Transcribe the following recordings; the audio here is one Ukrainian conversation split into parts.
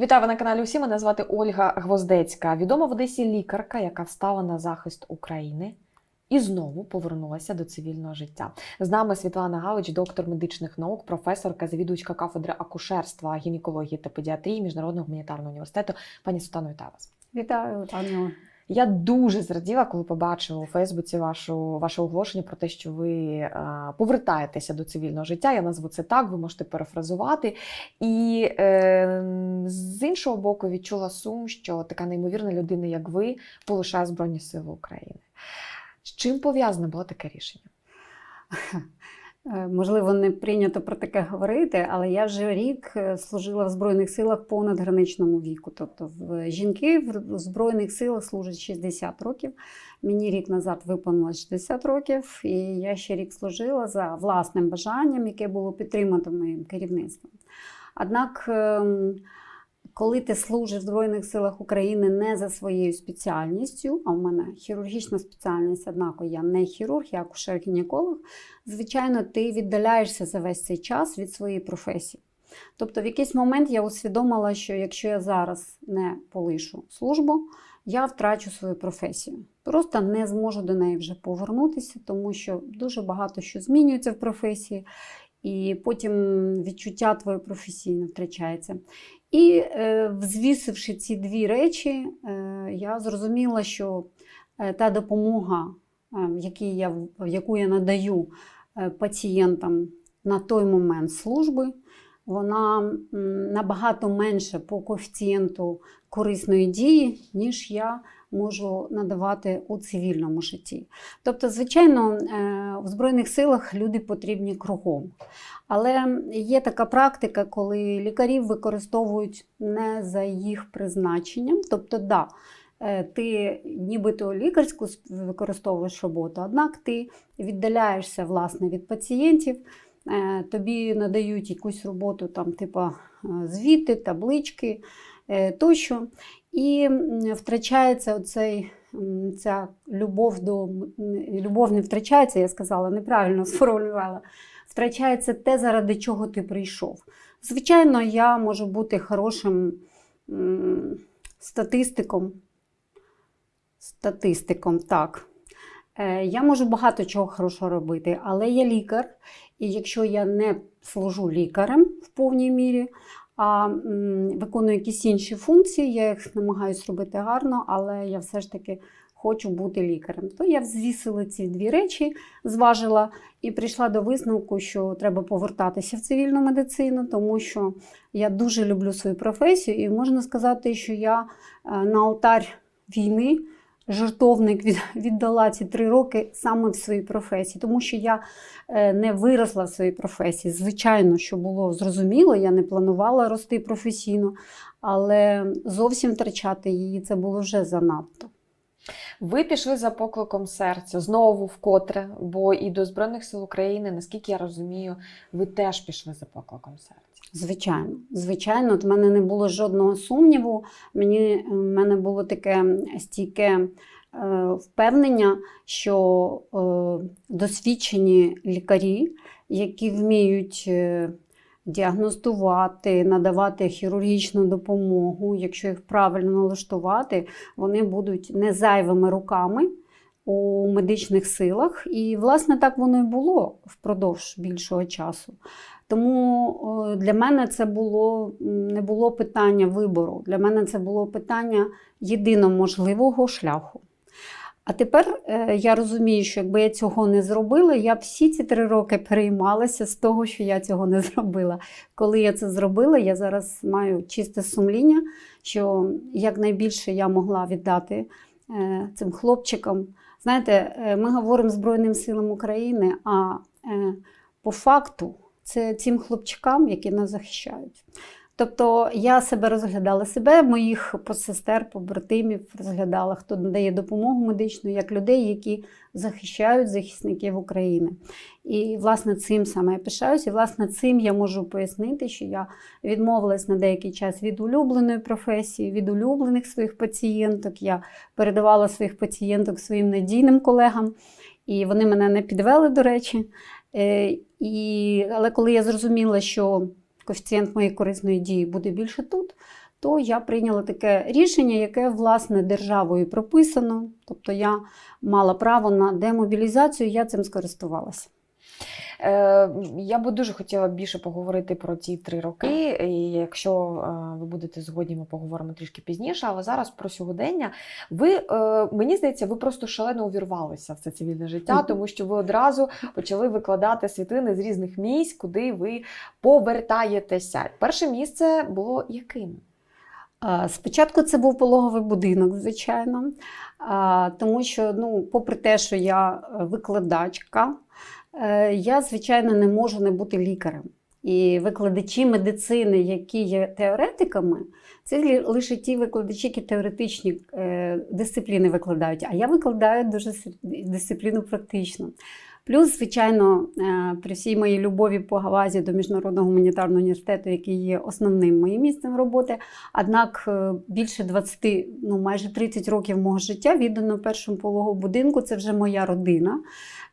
Вітаю ви на каналі Усі. Мене звати Ольга Гвоздецька. Відома в Одесі лікарка, яка встала на захист України і знову повернулася до цивільного життя. З нами Світлана Галич, доктор медичних наук, професорка, завідувачка кафедри акушерства, гінекології та педіатрії Міжнародного гуманітарного університету. Пані Світлано, вітаю вас. Вітаю, пані. Я дуже зраділа, коли побачила у Фейсбуці вашу ваше оголошення про те, що ви е, повертаєтеся до цивільного життя. Я назву це так, ви можете перефразувати. І е, з іншого боку, відчула сум, що така неймовірна людина, як ви, полишає Збройні Сили України. З чим пов'язане було таке рішення? Е, Можливо, не прийнято про таке говорити, але я вже рік е, служила в Збройних силах понад граничному віку. Тобто в жінки в Збройних силах служать 60 років. Мені рік назад виповнилось 60 років, і я ще рік служила за власним бажанням, яке було підтримано моїм керівництвом. Однак, ем, коли ти служиш в Збройних силах України не за своєю спеціальністю, а в мене хірургічна спеціальність, однак я не хірург, я акушер-гінеколог, звичайно, ти віддаляєшся за весь цей час від своєї професії. Тобто, в якийсь момент я усвідомила, що якщо я зараз не полишу службу, я втрачу свою професію. Просто не зможу до неї вже повернутися, тому що дуже багато що змінюється в професії, і потім відчуття твоє професійне втрачається. І е, взвісивши ці дві речі, е, я зрозуміла, що е, та допомога, яку я надаю пацієнтам на той момент служби, вона набагато менше по коефіцієнту корисної дії, ніж я можу надавати у цивільному житті. Тобто, звичайно, е, в Збройних силах люди потрібні кругом. Але є така практика, коли лікарів використовують не за їх призначенням. Тобто, да, е, ти нібито лікарську використовуєш роботу, однак ти віддаляєшся власне від пацієнтів, е, тобі надають якусь роботу, там, типу звіти, таблички тощо. І втрачається оцей, ця любов до любов не втрачається, я сказала, неправильно сформулювала. Втрачається те, заради чого ти прийшов. Звичайно, я можу бути хорошим статистиком. Статистиком, так. Е, Я можу багато чого хорошого робити, але я лікар, і якщо я не служу лікарем в повній мірі, а виконую якісь інші функції, я їх намагаюся робити гарно, але я все ж таки хочу бути лікарем. То я взвісила ці дві речі, зважила і прийшла до висновку, що треба повертатися в цивільну медицину, тому що я дуже люблю свою професію, і можна сказати, що я е, на алтарь війни. Жертовник віддала ці три роки саме в своїй професії, тому що я е, не виросла в своїй професії. Звичайно, що було зрозуміло, я не планувала рости професійно, але зовсім втрачати її це було вже занадто. Ви пішли за покликом серця знову вкотре, бо і до Збройних сил України, наскільки я розумію, ви теж пішли за покликом серця. Звичайно, звичайно, в мене не було жодного сумніву. Мені в мене було таке стійке е, впевнення, що е, досвідчені лікарі, які вміють е, діагностувати, надавати хірургічну допомогу, якщо їх правильно налаштувати, вони будуть не зайвими руками у медичних силах. І, власне, так воно і було впродовж більшого часу. Тому для мене це було не було питання вибору. Для мене це було питання єдино можливого шляху. А тепер е, я розумію, що якби я цього не зробила, я б всі ці три роки переймалася з того, що я цього не зробила. Коли я це зробила, я зараз маю чисте сумління, що якнайбільше я могла віддати е, цим хлопчикам. Знаєте, е, ми говоримо Збройним силам України, а по факту це цим хлопчикам, які нас захищають. Тобто я себе розглядала себе, моїх посестер, побратимів розглядала, хто надає допомогу медичну, як людей, які захищають захисників України. І, власне, цим саме я пишаюся. І, власне, цим я можу пояснити, що я відмовилась на деякий час від улюбленої професії, від улюблених своїх пацієнток. Я передавала своїх пацієнток своїм надійним колегам, і вони мене не підвели, до речі. Е, і, але коли я зрозуміла, що коефіцієнт моєї корисної дії буде більше тут, то я прийняла таке рішення, яке власне державою прописано. Тобто я мала право на демобілізацію, я цим скористувалася. Е, Я би дуже хотіла більше поговорити про ці три роки. І якщо е, ви будете згодні, ми поговоримо трішки пізніше. Але зараз про сьогодення. Ви е, мені здається, ви просто шалено увірвалися в це цивільне життя, тому що ви одразу почали викладати світлини з різних місць, куди ви повертаєтеся. Перше місце було яким? Спочатку це був пологовий будинок, звичайно, тому що, ну, попри те, що я викладачка, я, звичайно, не можу не бути лікарем. І викладачі медицини, які є теоретиками, це лише ті викладачі, які теоретичні е, дисципліни викладають. А я викладаю дуже дисципліну практичну. Плюс, звичайно, е, при всій моїй любові по Гавазі до Міжнародного гуманітарного університету, який є основним моїм місцем роботи, Однак е, більше 20, ну майже 30 років мого життя віддано першому пологовому будинку. Це вже моя родина.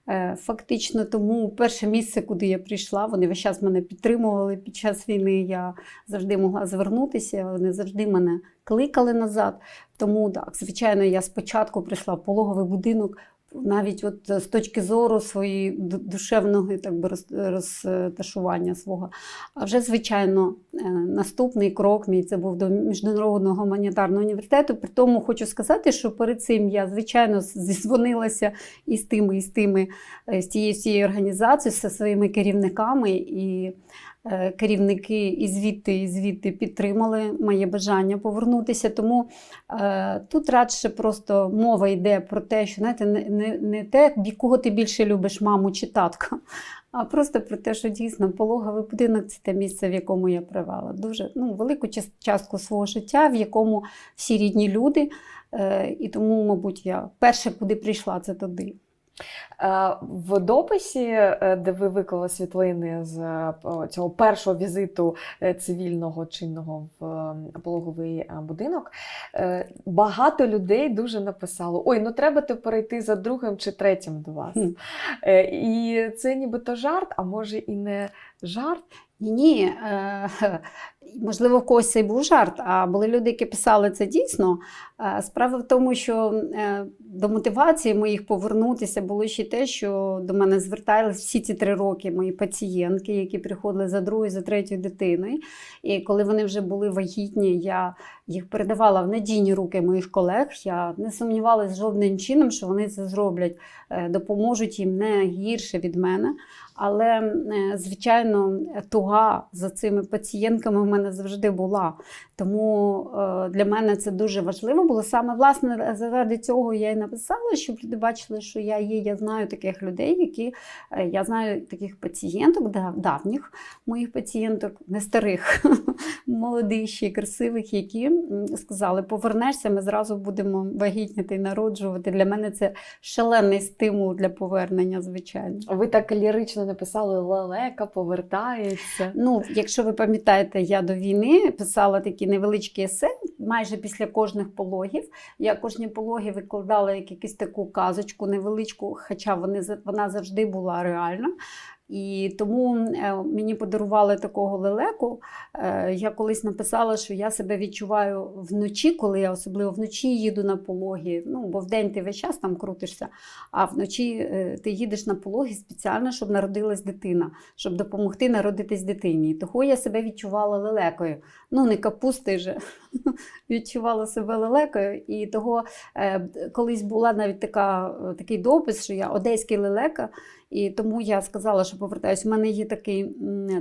Е, Фактично, тому перше місце, куди я прийшла, вони весь час мене підтримували під час війни. Я завжди могла звернутися, вони завжди мене кликали назад. Тому так, звичайно, я спочатку прийшла в пологовий будинок. Навіть от з точки зору своєї душевного так би, розташування свого. А вже, звичайно, е, наступний крок мій це був до Міжнародного гуманітарного університету. При тому хочу сказати, що перед цим я, звичайно, зізвонилася і з тими, і з тими, е, з тією всією організацією, зі своїми керівниками. І е, керівники і звідти, і звідти підтримали моє бажання повернутися. Тому е, тут радше просто мова йде про те, що знаєте, не, не, не те, кого ти більше любиш, маму чи татка, а просто про те, що дійсно пологовий будинок це те місце, в якому я провела дуже ну, велику частку свого життя, в якому всі рідні люди. Е, і тому, мабуть, я перше, куди прийшла, це туди. Е, В дописі, е, де ви виклали світлини з е, цього першого візиту цивільного чинного в пологовий будинок, багато людей дуже написало: Ой, ну треба то перейти за другим чи третім до вас. Е, І це нібито жарт, а може і не жарт. Ні, можливо, в когось це був жарт, а були люди, які писали це дійсно. Е, Справа в тому, що е, до мотивації моїх повернутися було ще те, що до мене звертались всі ці три роки мої пацієнтки, які приходили за другою, за третьою дитиною. І коли вони вже були вагітні, я їх передавала в надійні руки моїх колег. Я не сумнівалася жодним чином, що вони це зроблять, е, допоможуть їм не гірше від мене. Але, звичайно, туга за цими пацієнтками мене завжди була. Тому е, для мене це дуже важливо було. Саме власне заради цього я і написала, щоб люди бачили, що я є. Я знаю таких людей, які е, я знаю таких пацієнток, дав- давніх моїх пацієнток, не старих, молодих ще красивих, які сказали: повернешся, ми зразу будемо вагітніти і народжувати. Для мене це шалений стимул для повернення, звичайно. Ви так лірично написали Лелека повертається. Ну, якщо ви пам'ятаєте, я до війни писала такі невеличкі есе майже після кожних пологів. Я кожні пологи викладала як якусь таку казочку невеличку, хоча вони, вона завжди була реальна. І тому е, мені подарували такого лелеку. Е, Я колись написала, що я себе відчуваю вночі, коли я особливо вночі їду на пологи. Ну, бо вдень ти весь час там крутишся, а вночі е, ти їдеш на пологи спеціально, щоб народилась дитина, щоб допомогти народитись дитині. І Того я себе відчувала лелекою. Ну, не капусти же, відчувала себе лелекою. І того колись була навіть така, такий допис, що я одеський лелека. І тому я сказала, що повертаюся. У мене є такий,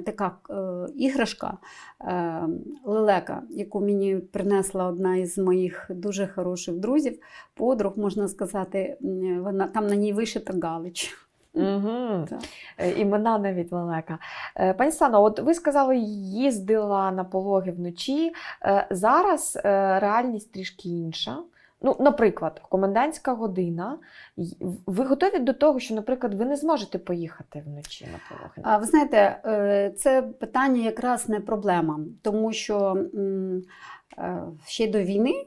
така е, іграшка е, лелека, яку мені принесла одна із моїх дуже хороших друзів, подруг, можна сказати, вона там на ній вишита галич. Угу. Так. Е, Імена навіть лелека. Пані Сано, от ви сказали, їздила на пологи вночі. Зараз реальність трішки інша. Ну, наприклад, комендантська година. Ви готові до того, що, наприклад, ви не зможете поїхати вночі на пологи? А ви знаєте, е, це питання якраз не проблема, тому що е, ще до війни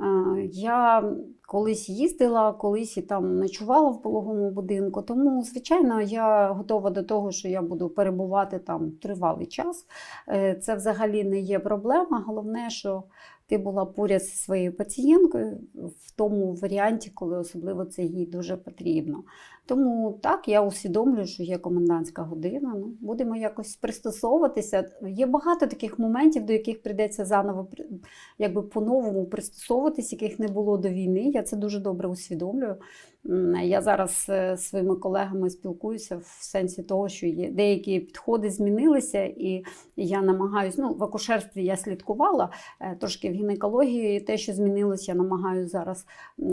Е, Я колись їздила, колись і там ночувала в пологовому будинку. Тому, звичайно, я готова до того, що я буду перебувати там тривалий час. Е, Це взагалі не є проблема. Головне, що ти була поряд зі своєю пацієнткою в тому варіанті, коли особливо це їй дуже потрібно. Тому так, я усвідомлюю, що є комендантська година. Ну, будемо якось пристосовуватися. Є багато таких моментів, до яких прийдеться заново якби по-новому пристосовуватись, яких не було до війни. Я це дуже добре усвідомлюю. Я зараз е, зі своїми колегами спілкуюся в сенсі того, що є деякі підходи змінилися, і я намагаюся, ну, в акушерстві я слідкувала, е, трошки в гінекології те, що змінилося, я намагаюся зараз е,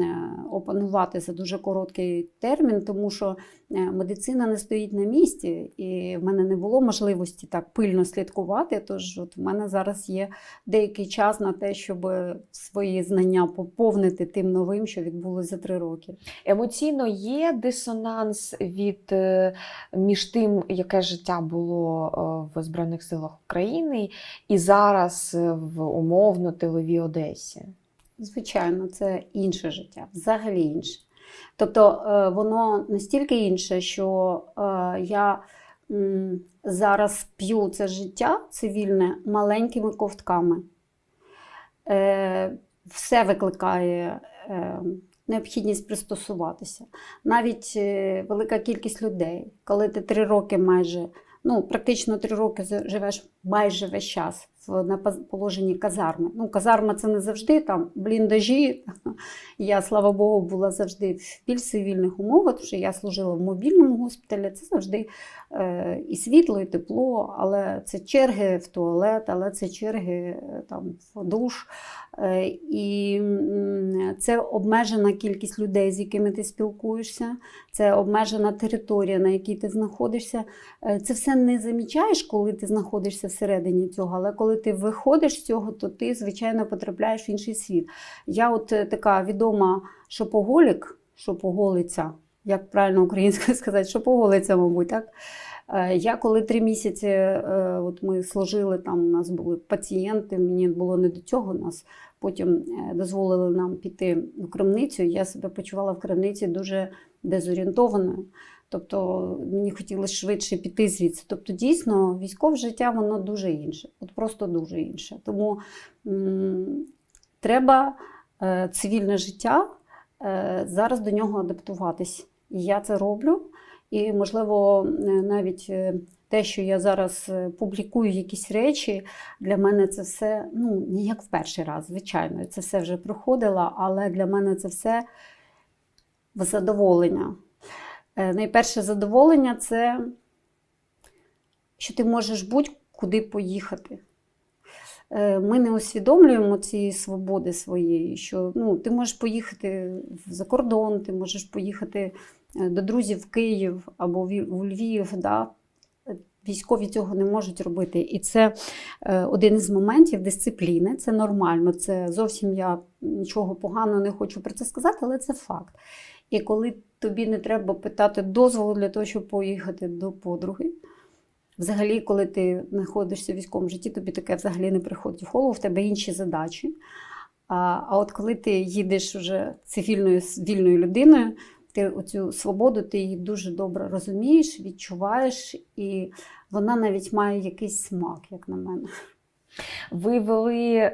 опанувати за дуже короткий термін, тому що медицина не стоїть на місці, і в мене не було можливості так пильно слідкувати. Тож от в мене зараз є деякий час на те, щоб свої знання поповнити тим новим, що відбулося за три роки. Емоційно є дисонанс від е, між тим, яке життя було е, в Збройних силах України, і зараз е, в умовно тиловій Одесі. Звичайно, це інше життя, взагалі інше. Тобто воно настільки інше, що я зараз п'ю це життя цивільне маленькими ковтками. Все викликає необхідність пристосуватися. Навіть е, велика кількість людей, коли ти три роки майже, ну практично три роки живеш майже весь час на положенні казарми. Ну, казарма це не завжди там бліндажі. Я, слава Богу, була завжди в більш цивільних умовах, тому що я служила в мобільному госпіталі. Це завжди е, і світло, і тепло, але це черги в туалет, але це черги е, там в душ. Е, І це обмежена кількість людей, з якими ти спілкуєшся, це обмежена територія, на якій ти знаходишся. Е, Це все не замічаєш, коли ти знаходишся всередині цього, але коли ти виходиш з цього, то ти, звичайно, потрапляєш в інший світ. Я от е, така відома шопоголік, шопоголиця, як правильно українською сказати, шопоголиця, мабуть, так? Е, Я коли три місяці е, от ми служили, там у нас були пацієнти, мені було не до цього, нас потім дозволили нам піти в крамницю. Я себе почувала в крамниці дуже дезорієнтованою. Тобто мені хотілося швидше піти звідси. Тобто, дійсно, військове життя воно дуже інше, от просто дуже інше. Тому м, треба е, цивільне життя е, зараз до нього адаптуватись. І я це роблю. І, можливо, е, навіть е, те, що я зараз е, публікую якісь речі, для мене це все ну, не як в перший раз, звичайно, це все вже проходила, але для мене це все задоволення. Е, Найперше задоволення це, що ти можеш будь-куди поїхати. Е, Ми не усвідомлюємо цієї свободи своєї, що ну, ти можеш поїхати за кордон, ти можеш поїхати е, до друзів в Київ або в Львів. Да? Військові цього не можуть робити. І це один із моментів дисципліни. Це нормально. Це зовсім я нічого поганого не хочу про це сказати, але це факт. І коли тобі не треба питати дозволу для того, щоб поїхати до подруги. Взагалі, коли ти знаходишся в військовому житті, тобі таке взагалі не приходить в голову, в тебе інші задачі. А, а от коли ти їдеш вже цивільною вільною людиною, ти оцю свободу ти її дуже добре розумієш, відчуваєш, і вона навіть має якийсь смак, як на мене. Ви вели е,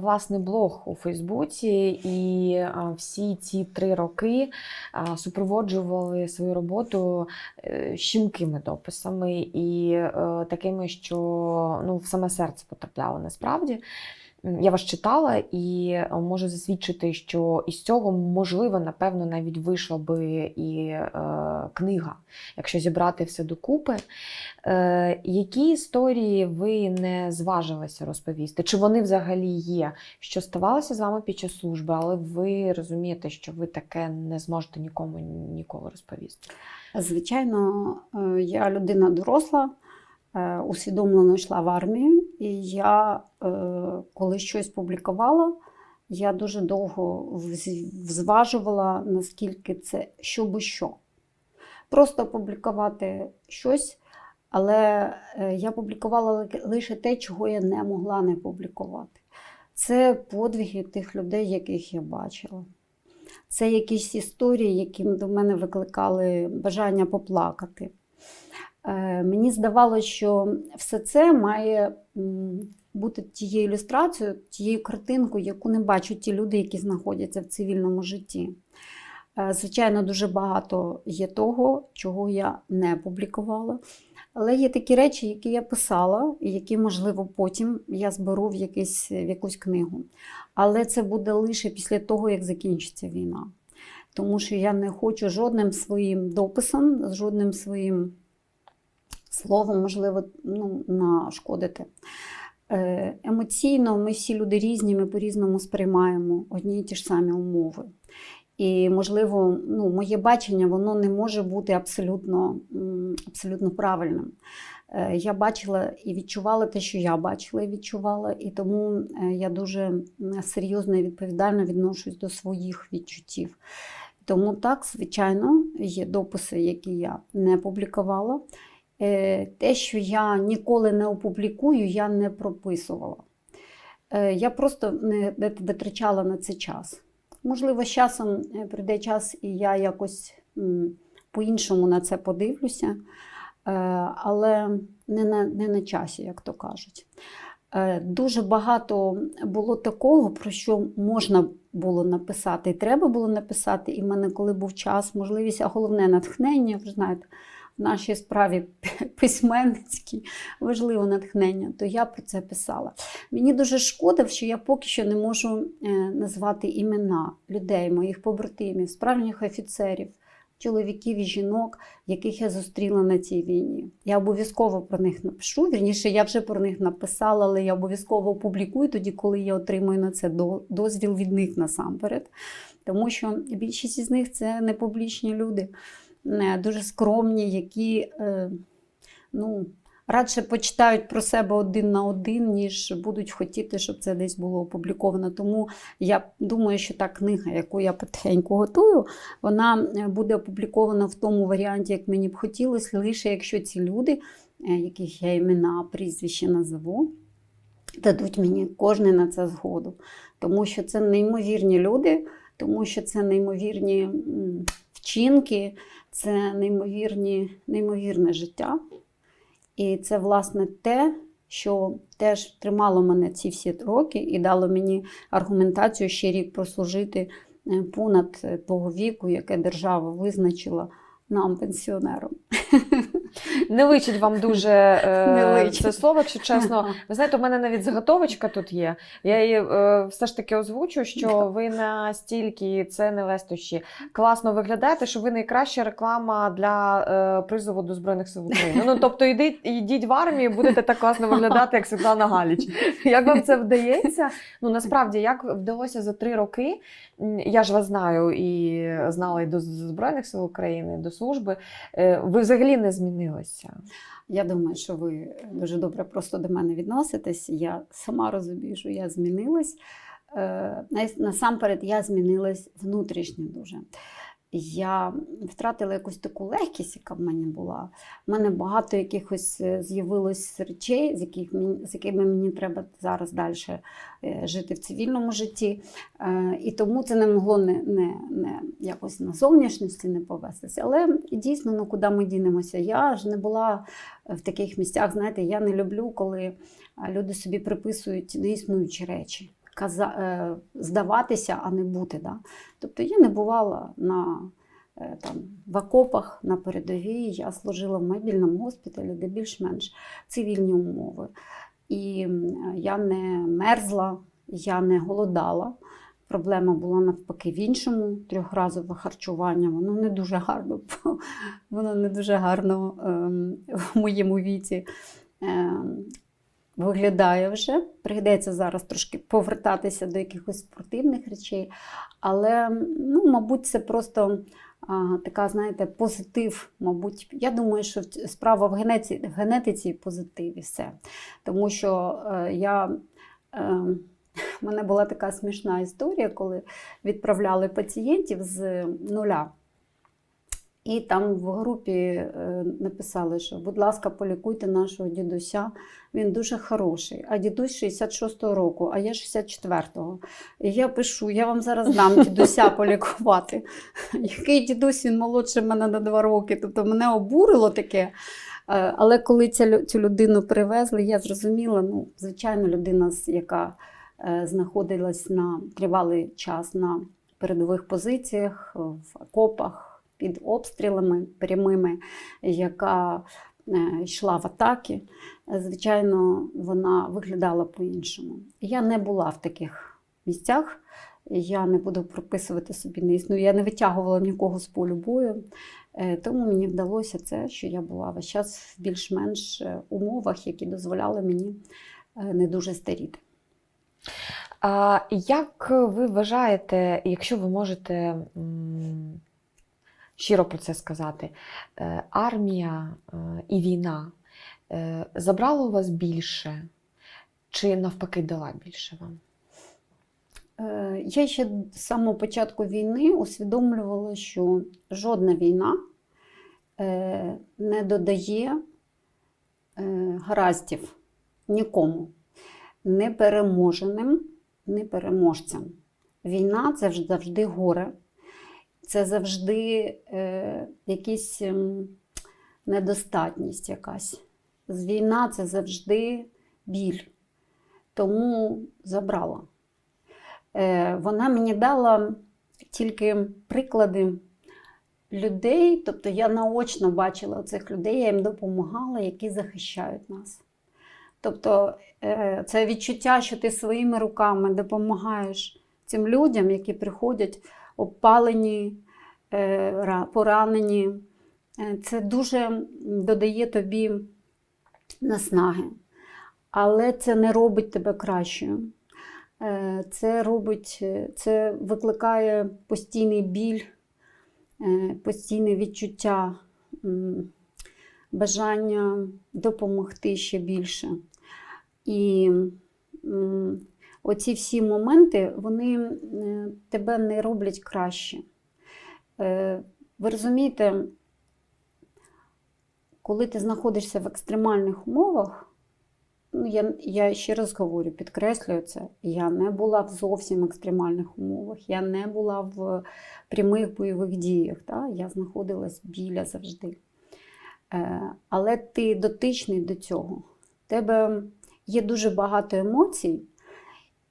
власний блог у Фейсбуці, і е, всі ці три роки е, супроводжували свою роботу щемкими дописами і такими, що ну, в саме серце потрапляло насправді. Я вас читала і е, можу засвідчити, що із цього можливо, напевно, навіть вийшла би і е, книга, якщо зібрати все докупи. Е, які історії ви не зважилися розповісти? Чи вони взагалі є? Що ставалося з вами під час служби, але ви розумієте, що ви таке не зможете нікому ніколи розповісти? Звичайно, е, я людина доросла, е, усвідомлено йшла в армію, і я, е, коли щось публікувала, я дуже довго взважувала, наскільки це що що. Просто публікувати щось, але е, я публікувала лише те, чого я не могла не публікувати. Це подвиги тих людей, яких я бачила. Це якісь історії, які до мене викликали бажання поплакати. Е, Мені здавалося, що все це має бути тією ілюстрацією, тією картинкою, яку не бачать ті люди, які знаходяться в цивільному житті. Е, Звичайно, дуже багато є того, чого я не публікувала. Але є такі речі, які я писала, і які, можливо, потім я зберу в, якийсь, в якусь книгу. Але це буде лише після того, як закінчиться війна. Тому що я не хочу жодним своїм дописом, жодним своїм словом, можливо, ну, нашкодити. Е, Емоційно ми всі люди різні, ми по-різному сприймаємо одні й ті ж самі умови. І, можливо, ну, моє бачення воно не може бути абсолютно, абсолютно правильним. Е, Я бачила і відчувала те, що я бачила і відчувала, і тому е, я дуже серйозно і відповідально відношусь до своїх відчуттів. Тому так, звичайно, є дописи, які я не публікувала. Е, Те, що я ніколи не опублікую, я не прописувала. Е, Я просто не витрачала на це час. Можливо, з часом е, прийде час, і я якось по-іншому на це подивлюся, але не на, не на часі, як то кажуть. Дуже багато було такого, про що можна було написати, і треба було написати. І в мене, коли був час, можливість, а головне натхнення, ви знаєте, в нашій справі письменницькій важливо натхнення, то я про це писала. Мені дуже шкода, що я поки що не можу е, назвати імена людей, моїх побратимів, справжніх офіцерів, чоловіків і жінок, яких я зустріла на цій війні. Я обов'язково про них напишу. Вірніше, я вже про них написала, але я обов'язково опублікую тоді, коли я отримую на це до- дозвіл від них насамперед. Тому що більшість із них це не публічні люди, дуже скромні, які е, ну, радше почитають про себе один на один, ніж будуть хотіти, щоб це десь було опубліковано. Тому я думаю, що та книга, яку я потихеньку готую, вона е, буде опублікована в тому варіанті, як мені б хотілося, лише якщо ці люди, е, яких я імена, прізвище назову, дадуть мені кожен на це згоду. Тому що це неймовірні люди, тому що це неймовірні вчинки, це неймовірні, неймовірне життя. І це, власне, те, що теж тримало мене ці всі роки і дало мені аргументацію ще рік прослужити е, понад е, того віку, яке держава визначила нам, пенсіонерам. Не личить вам дуже е, Не личить. це слово, якщо чесно. Ви знаєте, у мене навіть заготовочка тут є. Я її е, все ж таки озвучу, що ви настільки це не лестощі. Класно виглядаєте, що ви найкраща реклама для е, призову до Збройних сил України. Ну тобто йдіть, йдіть в армію, будете так класно виглядати, як Світлана Галіч. Як вам це вдається? Ну насправді, як вдалося за три роки? Я ж вас знаю і знала і до Збройних сил України, до служби. Е, Ви взагалі не змінилися. Я думаю, що ви дуже добре просто до мене відноситесь. Я сама розумію, що я змінилась. Е, Насамперед, я змінилась внутрішньо дуже. Я втратила якусь таку легкість, яка в мене була. У мене багато якихось е, з'явилось речей, з, яких з якими мені треба зараз далі жити в цивільному житті. Е, І тому це не могло не, не, не якось на зовнішності не повестися. Але дійсно, ну куди ми дінемося? Я ж не була в таких місцях. Знаєте, я не люблю, коли е, люди собі приписують неіснуючі речі. Каза, е, здаватися, а не бути. Да? Тобто я не бувала на, е, там, в окопах на передовій, я служила в мобільному госпіталі, де більш-менш цивільні умови. І я не мерзла, я не голодала. Проблема була навпаки в іншому трьохразове харчування. Воно не дуже гарно, воно не дуже гарно ем, в моєму віці ем, виглядає вже. Прийдеться зараз трошки повертатися до якихось спортивних речей. Але, ну, мабуть, це просто а, така, знаєте, позитив. Мабуть, я думаю, що справа в генетиці, в генетиці і позитиві все. Тому що е, я. Е, у мене була така смішна історія, коли відправляли пацієнтів з нуля. І там в групі е, написали, що, будь ласка, полікуйте нашого дідуся. Він дуже хороший. А дідусь 66-го року, а я 64-го. І я пишу: я вам зараз дам дідуся полікувати. Який дідусь він молодший мене на два роки. Тобто мене обурило таке. Е, Але коли цю людину привезли, я зрозуміла, ну, звичайно, людина, яка е, знаходилась на тривалий час на передових позиціях, в окопах, під обстрілами прямими, яка е, йшла в атаки, звичайно, вона виглядала по-іншому. Я не була в таких місцях. Я не буду прописувати собі не існую. Я не витягувала нікого з полю бою. Е, Тому мені вдалося це, що я була весь час в більш-менш е, умовах, які дозволяли мені не дуже старіти. А як ви вважаєте, якщо ви можете щиро про це сказати, е, армія е, і війна е, забрала у вас більше чи навпаки дала більше вам? Я ще з самого початку війни усвідомлювала, що жодна війна не додає гараздів нікому, не переможеним, не переможцям. Війна це завжди горе, це завжди е, якісь ем, недостатність якась. Війна це завжди біль. Тому забрала. Е, Вона мені дала тільки приклади людей, тобто я наочно бачила цих людей, я їм допомагала, які захищають нас. Тобто е, це відчуття, що ти своїми руками допомагаєш цим людям, які приходять обпалені, е, поранені. Е, Це дуже додає тобі наснаги. Але це не робить тебе кращою. Е, Це робить, це викликає постійний біль, постійне відчуття, бажання допомогти ще більше. І оці всі моменти вони тебе не роблять краще. Е, Ви розумієте, коли ти знаходишся в екстремальних умовах, ну, я, я ще раз говорю, підкреслюю це, я не була в зовсім екстремальних умовах, я не була в прямих бойових діях, та? я знаходилась біля завжди. Е, але ти дотичний до цього. В тебе є дуже багато емоцій,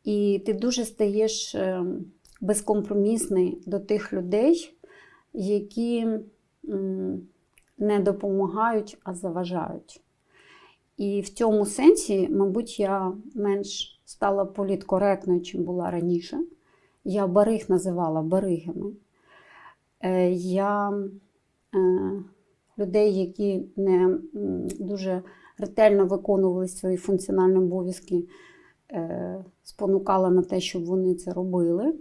і ти дуже стаєш е, безкомпромісний до тих людей, які не допомагають, а заважають. І в цьому сенсі, мабуть, я менш стала політкоректною, чим була раніше. Я бариг називала баригами. Е, Я е, людей, які не дуже ретельно виконували свої функціональні обов'язки, спонукала на те, щоб вони це робили.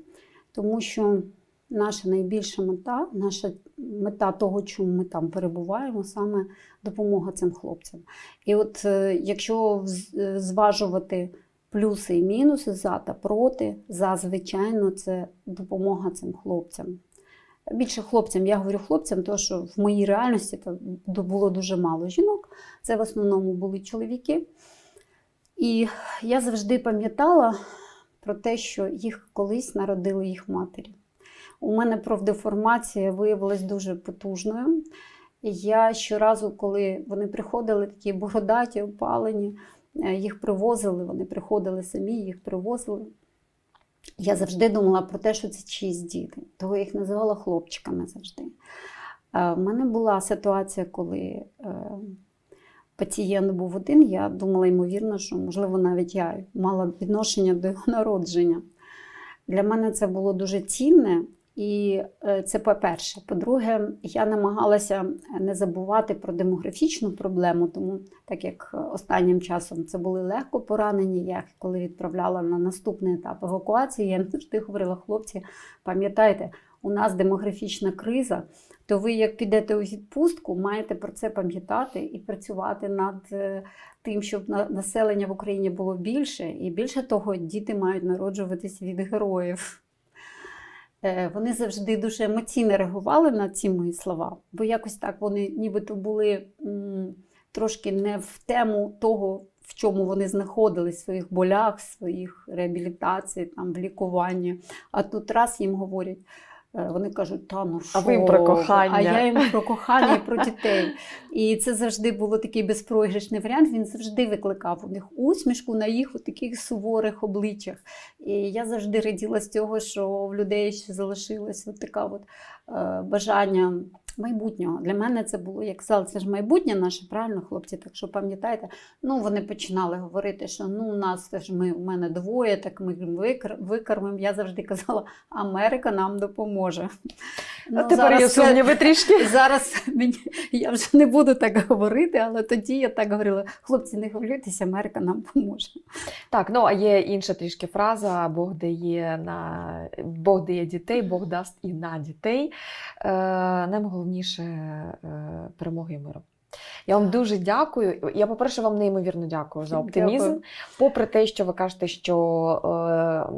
Тому що наша найбільша мета, наша мета того, чому ми там перебуваємо, саме допомога цим хлопцям. І от е, якщо е, зважувати плюси і мінуси за та проти, за, звичайно, це допомога цим хлопцям. Більше хлопцям, я говорю хлопцям, тому що в моїй реальності було дуже мало жінок, це в основному були чоловіки. І я завжди пам'ятала про те, що їх колись народили їх матері. У мене профдеформація виявилась дуже потужною. Я щоразу, коли вони приходили, такі бородаті, опалені, е, їх привозили, вони приходили самі, їх привозили. Я завжди думала про те, що це чиїсь діти. Того я їх називала хлопчиками завжди. Е, В мене була ситуація, коли е, пацієнт був один, я думала, ймовірно, що, можливо, навіть я мала відношення до його народження. Для мене це було дуже цінне, і е, це по-перше. По-друге, я намагалася не забувати про демографічну проблему, тому так як останнім часом це були легко поранені, я коли відправляла на наступний етап евакуації, я завжди говорила, хлопці, пам'ятайте, у нас демографічна криза, то ви, як підете у відпустку, маєте про це пам'ятати і працювати над е, тим, щоб населення в Україні було більше, і більше того, діти мають народжуватись від героїв. Е, Вони завжди дуже емоційно реагували на ці мої слова, бо якось так вони нібито були трошки не в тему того, в чому вони знаходились, в своїх болях, в своїх реабілітації, там, в лікуванні. А тут раз їм говорять. Е, Вони кажуть, та ну що, А ви про кохання. а я їм про кохання і про дітей. І це завжди було такий безпроіграшний варіант. Він завжди викликав у них усмішку на їх у таких суворих обличчях. І я завжди раділа з цього, що в людей ще залишилось от така от, е, бажання майбутнього. Для мене це було, як сказали, це ж майбутнє наше, правильно, хлопці? Так що пам'ятаєте, ну вони починали говорити, що ну у нас це ж ми у мене двоє, так ми викр- викормимо. Я завжди казала, Америка нам допоможе. А Ну, тепер є сумніви трішки. Зараз мені я вже не буду так говорити, але тоді я так говорила: хлопці, не хвилюйтеся, Америка нам поможе. Так, ну а є інша трішки фраза: Бог дає на Бог дає дітей, Бог дасть і на дітей. Е, найголовніше е, перемоги і миру. Я вам дуже дякую. Я, по-перше, вам неймовірно дякую за оптимізм. Дякую. Попри те, що ви кажете, що е,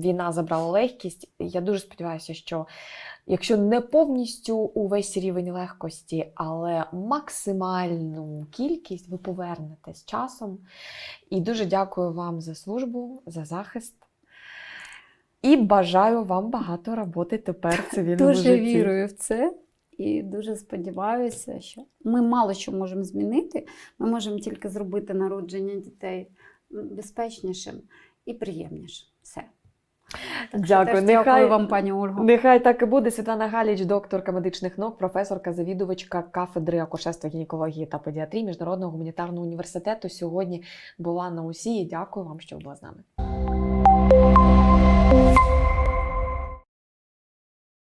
війна забрала легкість, я дуже сподіваюся, що якщо не повністю увесь рівень легкості, але максимальну кількість ви повернете з часом. І дуже дякую вам за службу, за захист. І бажаю вам багато роботи тепер в цивільному Дуже житті. вірую в це і дуже сподіваюся, що ми мало що можемо змінити. Ми можемо тільки зробити народження дітей безпечнішим і приємнішим. Все. Так Дякую. теж Нехай- дякую вам, пані Ольго. Нехай так і буде. Світлана Галіч, докторка медичних наук, професорка, завідувачка кафедри акушерства, гінекології та педіатрії Міжнародного гуманітарного університету. Сьогодні була на усі. Дякую вам, що була з нами.